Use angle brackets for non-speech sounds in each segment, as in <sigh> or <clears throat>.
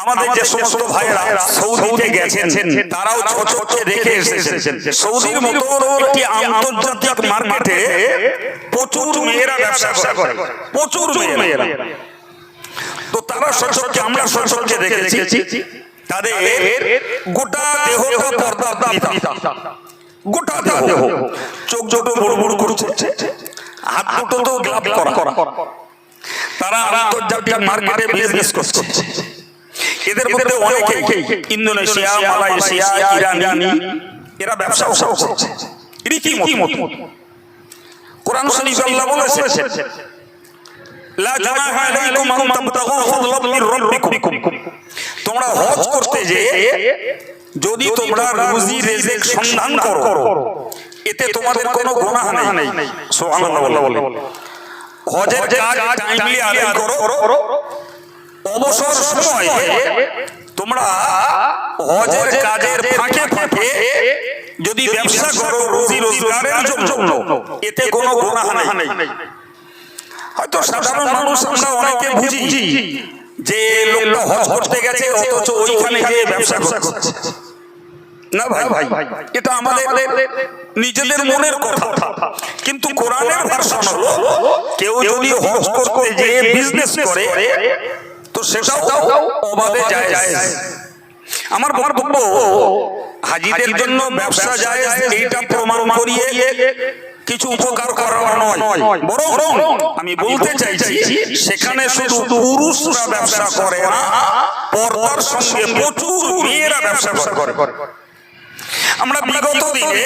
আমাদের যে সমস্ত ভাইরা সৌদিতে গেছেন তারাও ছোটকে দেখে এসেছেন। সৌদির মতো একটি আন্তর্জাতিক মার্কেটে প্রচুর মেয়েরা ব্যবসা করে। প্রচুর মেয়েরা। তো তারা সচক্ষে আমরা সচক্ষে দেখেছি তাদের গোটা দেহ পর্দা দিতা গোটা দেহ। চোখ দুটো বড় বড় করছে। হাত দুটো তো গ্লাভ করা। তারা আন্তর্জাতিক মার্কেটে বিজনেস করছে। এদের মধ্যে অনেকেই ইন্দোনেশিয়া মালয়েশিয়া ইরানি এরা ব্যবসা করছে। রীতিমতো কোরআন শরীফ আল্লাহ বলেছেন লা জুনাহা আলাইকুম আন তাবতাগু ফাদলাম মির রাব্বিকুম। তোমরা হজ করতে যে যদি তোমরা রুজি রিজিক সন্ধান করো। এতে তোমাদের কোনো গুনাহ নেই। সুবহানাল্লাহ বলে। হজের কাজ টাইমলি আদায় করো। অবসর সময়ে তোমরা হজের কাজের ফাঁকে ফাঁকে যদি ব্যবসা করো রুজি রোজগারের জন্য এতে কোনো গুনাহ নেই। হয়তো সাধারণ মানুষ আমরা অনেকে বুঝি যে লোকটা হজ করতে গেছে অথচ ওইখানে গিয়ে ব্যবসা করছে। না ভাই ভাই এটা আমাদের নিজেদের মনের কথা। কিন্তু কোরআনের ভাষণ হলো কেউ যদি হজ করতে যে বিজনেস করে তো সেটাও অবাধে যায়। আমার বক্তব্য হাজিদের জন্য ব্যবসা যায় এইটা প্রমাণ করিয়ে কিছু উপকার করা নয় বরং আমি বলতে চাইছি সেখানে শুধু পুরুষরা ব্যবসা করে না পর্দার সঙ্গে প্রচুর মেয়েরা ব্যবসা করে। আমরা বিগত দিনে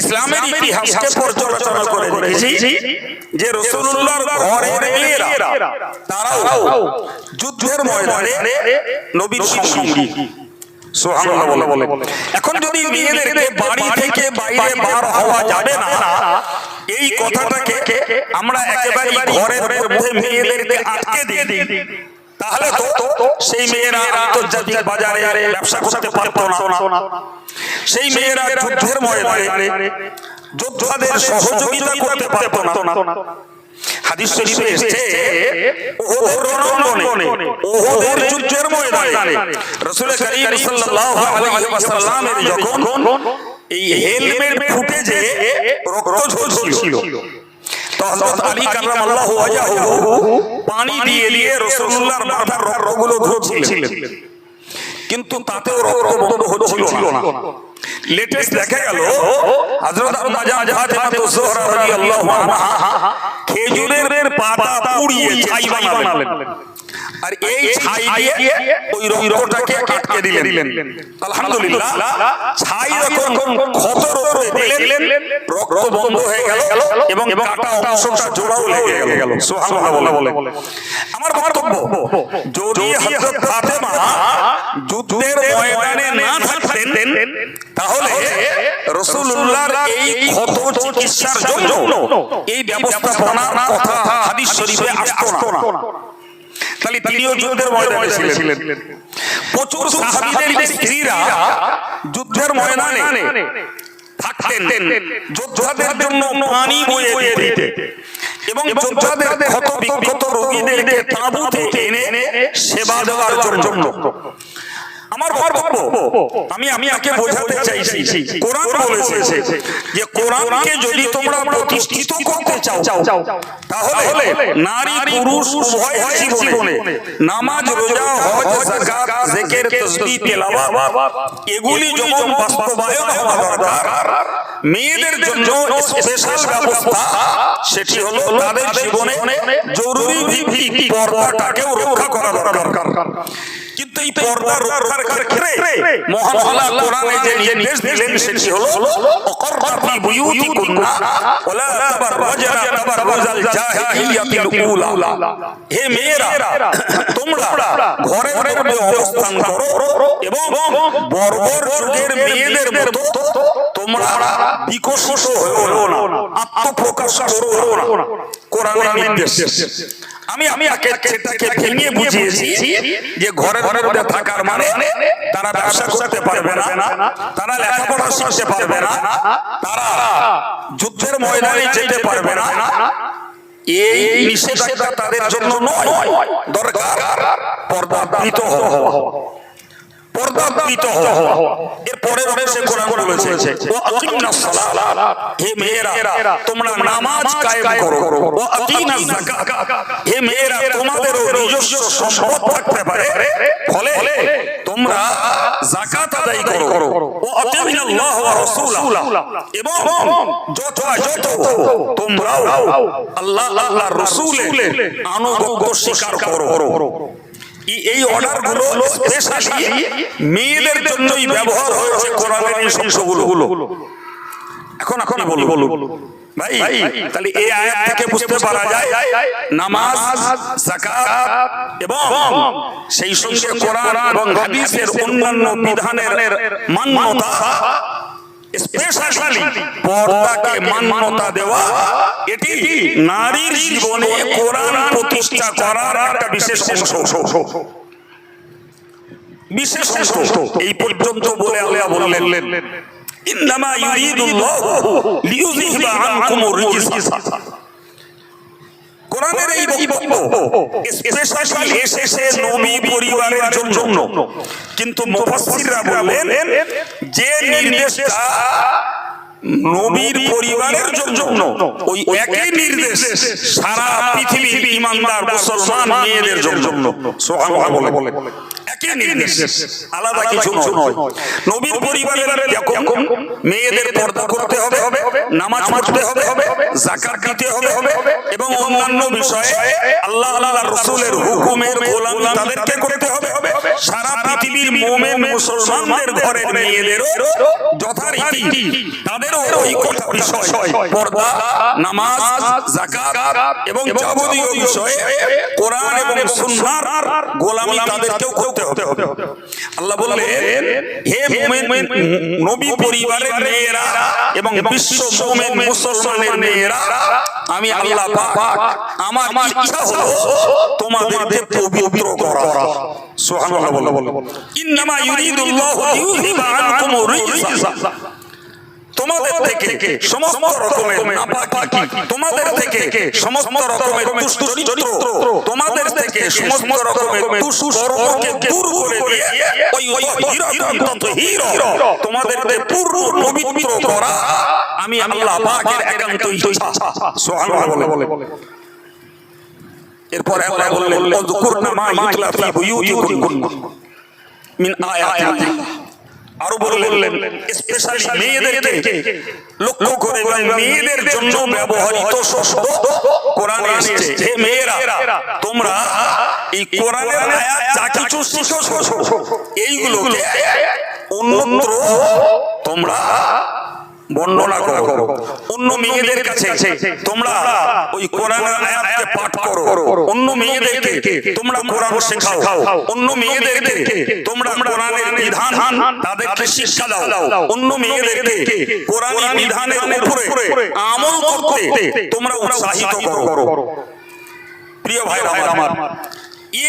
ইসলামের ইতিহাসকে পর্যালোচনা করে দেখেছি যে রসুল্লাহর ঘরের মেয়েরা তারাও যুদ্ধের ময়দানে নবীর সঙ্গী। এখন যদি মেয়েদেরকে বাড়ি থেকে বাইরে বার হওয়া যাবে না এই কথাটাকে আমরা একেবারে ঘরের মধ্যে মেয়েদেরকে আটকে দিয়ে দিই। তাহলে তো সেই মেয়েরা আন্তর্জাতিক বাজারে ব্যবসা করতে পারতো না। সেই মেয়েরা যুদ্ধের ময়দানে যোদ্ধাদের সহযোগিতা করতে পারতো না। হাদিস শরীফে এসেছে ওহদের রণাঙ্গনে ওহদের যুদ্ধের ময়দানে। রাসূল করিম সাল্লাল্লাহু আলাইহি ওয়াসাল্লামের যখন এই হেলমেট ফুটে রক্ত ঝরছিল তো হযরত আলী কাররামাল্লাহু ওয়াজহু পানি দিয়ে দিয়ে রাসূলুল্লাহর মাথার রক্তগুলো ধুচ্ছিলেন কিন্তু তাতেও রক্ত বন্ধ হচ্ছিল না। লেটেস্ট দেখা গেল, হযরত আম্মাজান ফাতেমা জোহরা রাদিয়াল্লাহু আনহা, খেজুরের পাতা পুড়িয়ে ছাই বানালেন। আর এই ছাই দিয়ে ওই রক্তটাকে আটকে দিলেন। আলহামদুলিল্লাহ। ছাই যখন ক্ষত রক্তে দিলেন রক্ত বন্ধ হয়ে গেল এবং কাটা অংশটা জোড়াও লেগে গেল। সুবহানাল্লাহ বলে আমার বক্তব্য যদি হযরত ফাতেমা যুদ্ধের ময়দানে না থাকতেন তাহলে রাসূলুল্লাহর এই ক্ষত চিকিৎসার জন্য এই ব্যবস্থাপনার কথা হাদিস শরীফে আসতো না। তাহলে তিনিও যুদ্ধের ময়দানে ছিলেন। প্রচুর সাহাবীদের স্ত্রীরা যুদ্ধের ময়দানে থাকতেন। যোদ্ধাদের জন্য পানি বয়ে দিতে। এবং যোদ্ধাদের ক্ষত বিক্ষত রোগীদেরকে তাঁবুতে এনে সেবা দেওয়ার জন্য। আমার বক্তব্য আমি আমি আগে বোঝাতে চাইছি। কোরআন বলেছে যে কোরআনকে যদি তোমরা প্রতিষ্ঠিত করতে চাও তাহলে নারী পুরুষ উভয় জীবনে নামাজ রোজা হজ যাকাত জিকির তাসবিহ তেলাওয়াত এগুলি যখন বাস্তবায়ন হওয়া দরকার মেয়েদের জন্য স্পেশাল ব্যবস্থা সেটি হলো তাদের জীবনে জরুরি ভিত্তিক পর্দাটাকেও রক্ষা করা দরকার। কিন্তু এই পর্দা রক্ষার ক্ষেত্রে মহান আল্লাহ কোরআনে যে নির্দেশ দিলেন সেটি হলো অকরনা ফি বুয়ুতিকুন্না ওয়ালা তাবাররাজনা তাবাররাজাল জাহিলিয়াতিল উলা। হে মেয়েরা <clears throat> তোমরা ঘরে ঘরে অবস্থান করো এবং বর্বর যুগের মেয়েদের মতো তোমরা বিকশিত হও না আত্মপ্রকাশ করো না। কোরআনের নির্দেশ। আমি আমি সেটাকে ভেঙে বুঝিয়েছি যে ঘরে ঘরের মধ্যে থাকার মানে তারা ব্যবসা করতে পারবে না তারা লেখাপড়া শিখতে পারবে না তারা যুদ্ধের ময়দানে যেতে পারবে না এই নিষেধাজ্ঞা তাদের জন্য নয় দরকার পর্দাবৃত হওয়া। পর্দাবৃত হওয়া। এরপরে সে কোরআন বলেছে, ও আকিমনাস সালাত। হে মেয়েরা, তোমরা নামাজ কায়েম করো। ও আকিনাস যাকাত। হে মেয়েরা তোমাদের নিজস্ব সম্পদ থাকতে পারে। ফলে তোমরা যাকাত আদায় করো। ও আতিমিনাল্লাহ ওয়া রাসূলা এবং যথাযথ তোমরাও আল্লাহ আল্লাহর রাসূলের আনুগত্য স্বীকার করো। এই- এই অর্ডারগুলো স্পেশালি মেয়েদের জন্যই ব্যবহার হয়েছে কোরআনের এই শংসগুলো এখন এখন বলুন। ভাই তাহলে এই আয়াত থেকে বুঝতে পারা যায় নামাজ যাকাত এবং সেই সঙ্গে কোরআন এবং হাদিসের অন্যান্য বিধানের মান্যতা বিশেষ অংশ। এই পর্যন্ত বলে আল্লাহ বললেন ইন্নামা ইউরিদুল্লাহু লিইউযহিবা আনকুমুর রিজসা। কোরআনের এই বক্তব্য স্পেশালি এসেছে নবী পরিবারের জন্য। কিন্তু মুফাসসিররা বলেন যে নির্দেশটা নবীর পরিবারের জন্য। ওই একই নির্দেশ সারা পৃথিবীর ইমানদার মুসলমান মেয়েদের জন্য। সুবহানাল্লাহ বলে একই নির্দেশ আলাদা কিছু নয়। নবীর পরিবারের মেয়েদের পর্দা করতে হবে নামাজ পড়তে হবে দিতে হবে এবং অন্যান্য বিষয়ে আল্লাহ আল্লাহর রাসূলের হুকুমের গোলামি তাদেরকে করতে হবে। সারা পৃথিবীর মুমিন মুসলমানদের ঘরের যথারীতি তাদেরও ওই কথা বিষয়। পর্দা নামাজ এবং যাবতীয় বিষয়ে কোরআন এবং সুন্নাহর গোলামি তাদেরকেও করতে হবে। আল্লাহ বললেন হে মুমিন নবী পরিবারের মেয়েরা এবং বিশ্ব মুমিন মুসলমানের মেয়েরা আমি আল্লাহ পাক আমার ইচ্ছা হলো তোমাদেরকে পবিত্র করা। সুবহানাল্লাহ বলো ইন্নামা ইউরিদুল্লাহু ইউহিবা আনকুম রিজসা। তোমাদের থেকে সমস্ত রকমের নাপাকি তোমাদের থেকে সমস্ত রকমের দুষ্ট চরিত্র তোমাদের থেকে সমস্ত রকমের দুষ্কর্মকে দূর করে দিয়ে ওই ওই হিরত হির তোমাদেরকে পূর্ণ পবিত্র করা। আমি আল্লাহ পাকের একান্ত ইচ্ছা। সুবহানাল্লাহ বলে এরপর আল্লাহ বললেন মা ইউতলা ফি বুয়ুতিকুম মিন আয়াতিল্লাহ আরও বললেন স্পেশালি মেয়েদেরকে লক্ষ্য করে মেয়েদের জন্য ব্যবহৃত শব্দ কোরআনে এসেছে হে মেয়েরা তোমরা এই কোরআনের আয়াত যা কিছু শিখেছো এইগুলোকে অন্যত্র তোমরা বর্ণনা করো। অন্য মেয়েদের কাছে তোমরা ওই কোরআনের আয়াতকে পাঠ করো। অন্য মেয়েদেরকে তোমরা কোরআন শেখাও। অন্য মেয়েদেরকে তোমরা কোরআনের বিধান তাদেরকে শিক্ষা দাও। অন্য মেয়েদেরকে কোরআনের বিধানের উপরে আমল করতে তোমরা উৎসাহিত করো। প্রিয় ভাই আমার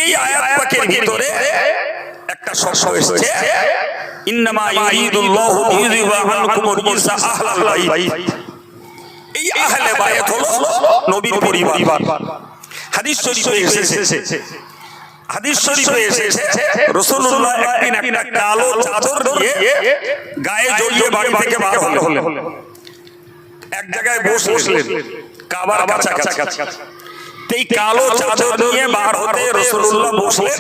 এই আয়াত পাকের ভিতরে একটা শর্ত এসেছে। ইন্নামা ইউরিদুল্লাহু লিইউযহিবা আনকুমুর রিজসা আহলাল বাইত। এই আহলে বাইত হলো নবীর পরিবার। হাদিস শরীফে এসেছে। হাদিস শরীফে এসেছে রাসূলুল্লাহ একদিন একটা কালো চাদর দিয়ে গায়ে জড়িয়ে বাড়ি থেকে বার হলেন। এক জায়গায় বসলেন। কাবার কাছাকাছি। এই কালো চাদর নিয়ে বার হতে রাসূলুল্লাহ বসলেন।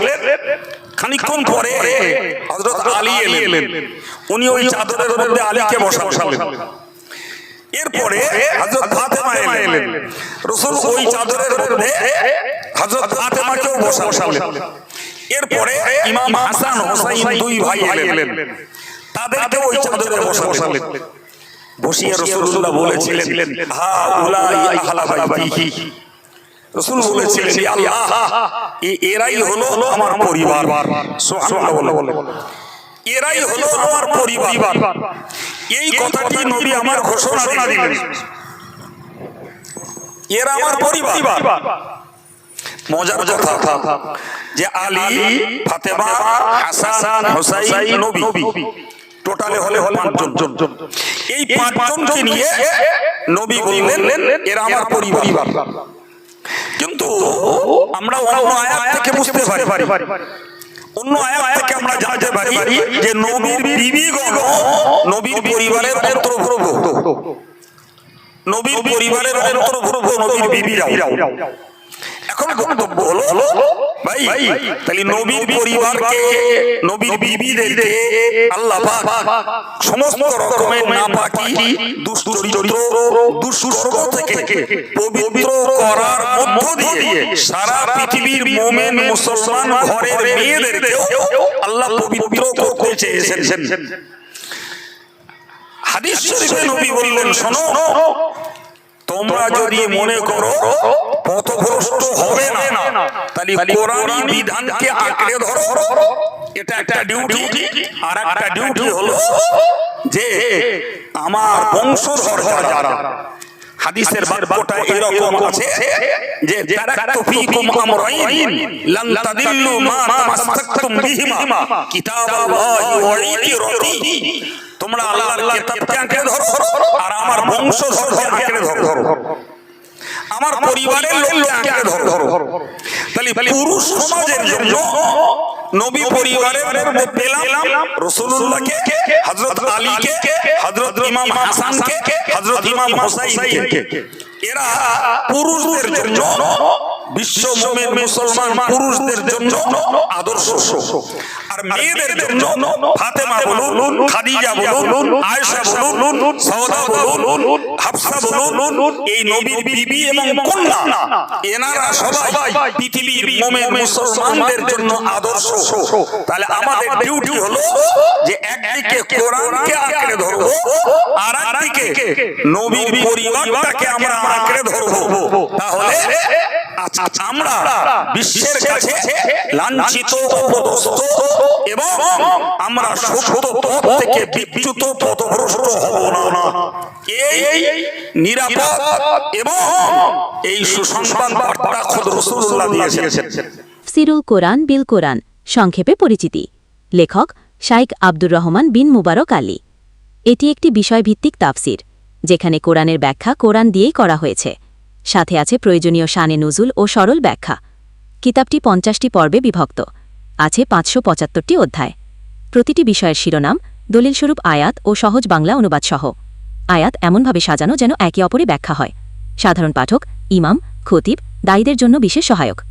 খানিকক্ষণ পরে হযরত আলী এলেন। উনি ওই চাদরের মধ্যে আলীকে বসালেন। এরপরে হযরত ফাতেমা এলেন। রাসূল ওই চাদরের মধ্যে হযরত ফাতেমাকেও বসালেন। এরপরে ইমাম হাসান হোসাইন দুই ভাই এলেন। তাদেরকে ওই চাদরে বসালেন। বসিয়ে রাসূলুল্লাহ বলেছিলেন হা উলাই আহলা রসুল বলেছিলেন "এ আল্লাহ এরাই হলো আমার পরিবার। এরাই হলো আমার পরিবার। এই কথাটি নবী আমার ঘোষণা দিলেন। এরা আমার পরিবার। মজার কথা যে আলী ফাতেমা হাসান হোসাইন নবী। টোটালে হলে হলে পাঁচজন। এই পাঁচজনকে নিয়ে নবী বললেন এরা আমার পরিবার। কিন্তু আমরা অন্য আয়াত থেকে বুঝতে পারি। অন্য আয়াত থেকে আমরা জানতে পারি যে নবীর বিবিগণ নবীর পরিবারের অন্তর্ভুক্ত। নবীর পরিবারের অন্তর্ভুক্ত নবীর বিবিরাও এখন বক্তব্য হলো ভাই তাহলে নবীর পরিবারকে নবীর বিবিদেরকে আল্লাহ পাক সমস্ত রকমের নাপাকি দুশ্চরিত্র দুঃসর্গ থেকে পবিত্র করার মধ্য দিয়ে সারা পৃথিবীর মোমেন মুসলমান ঘরের মেয়েদেরকেও আল্লাহ পবিত্র করতে চেয়েছেন। হাদিস শরীফে নবী বললেন শোনো তোমরা যদি মনে করো পথভ্রষ্ট হবে না তাহলে কোরআনী বিধানকে আঁকড়ে ধরো। এটা একটা ডিউটি আর একটা ডিউটি হলো যে আমার বংশধর যারা হাদিসের বাক্যটা এরকম আছে যে তারাকতু ফীকুম আমরাইন লান তাদিল্লু মা তামাসসাকতুম বিহিমা। কিতাবাল্লাহি ওয়া তোমরা আল্লাহর কিতাবকে আঁকড়ে ধরো। আর আমার বংশধরকে আঁকড়ে ধরো। আমার পরিবারের লোককে আঁকড়ে ধরো। তাহলে পুরুষ সমাজের জন্য নবী পরিবারের পেলাম রাসূলুল্লাহকে হযরত আলীকে হযরত ইমাম হাসানকে হযরত ইমাম হুসাইনকে। এরা পুরুষদের জন্য বিশ্ব মুমিন মুসলমান পুরুষদের জন্য আদর্শ। আর মেয়েদের জন্য ফাতেমা বলুন, খাদিজা বলুন, আয়েশা বলুন, সওদা বলুন, হাফসা বলুন, এই নবীর বিবি এবং কন্যা, এনারা সবাই পৃথিবীর মুমিন মুসলমানদের জন্য আদর্শ। তাহলে আমাদের ডিউটি হলো যে একদিকে কোরআনকে আঁকড়ে ধরবো আর একদিকে নবীর পরিবারটাকে আমরা আঁকড়ে ধরবো। তাহলে সিরুল কোরআন, বিল কোরআন, সংক্ষেপে পরিচিতি। লেখক শাইক আব্দুর রহমান বিন মুবারক আলী। এটি একটি বিষয়ভিত্তিক তাফসির, যেখানে কোরআনের ব্যাখ্যা কোরআন দিয়েই করা হয়েছে। সাথে আছে প্রয়োজনীয় শানে নজুল ও সরল ব্যাখ্যা। কিতাবটি পঞ্চাশটি পর্বে বিভক্ত। আছে পাঁচশো অধ্যায়। প্রতিটি বিষয়ের শিরোনাম, দলিলস্বরূপ আয়াত ও সহজ বাংলা অনুবাদসহ। আয়াত এমনভাবে সাজানো যেন একে অপরে ব্যাখ্যা হয়। সাধারণ পাঠক, ইমাম, খতিব, দায়ীদের জন্য বিশেষ সহায়ক।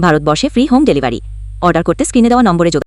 ভারতবর্ষে ফ্রি হোম ডেলিভারি অর্ডার করতে স্ক্রিনে দেওয়া নম্বরে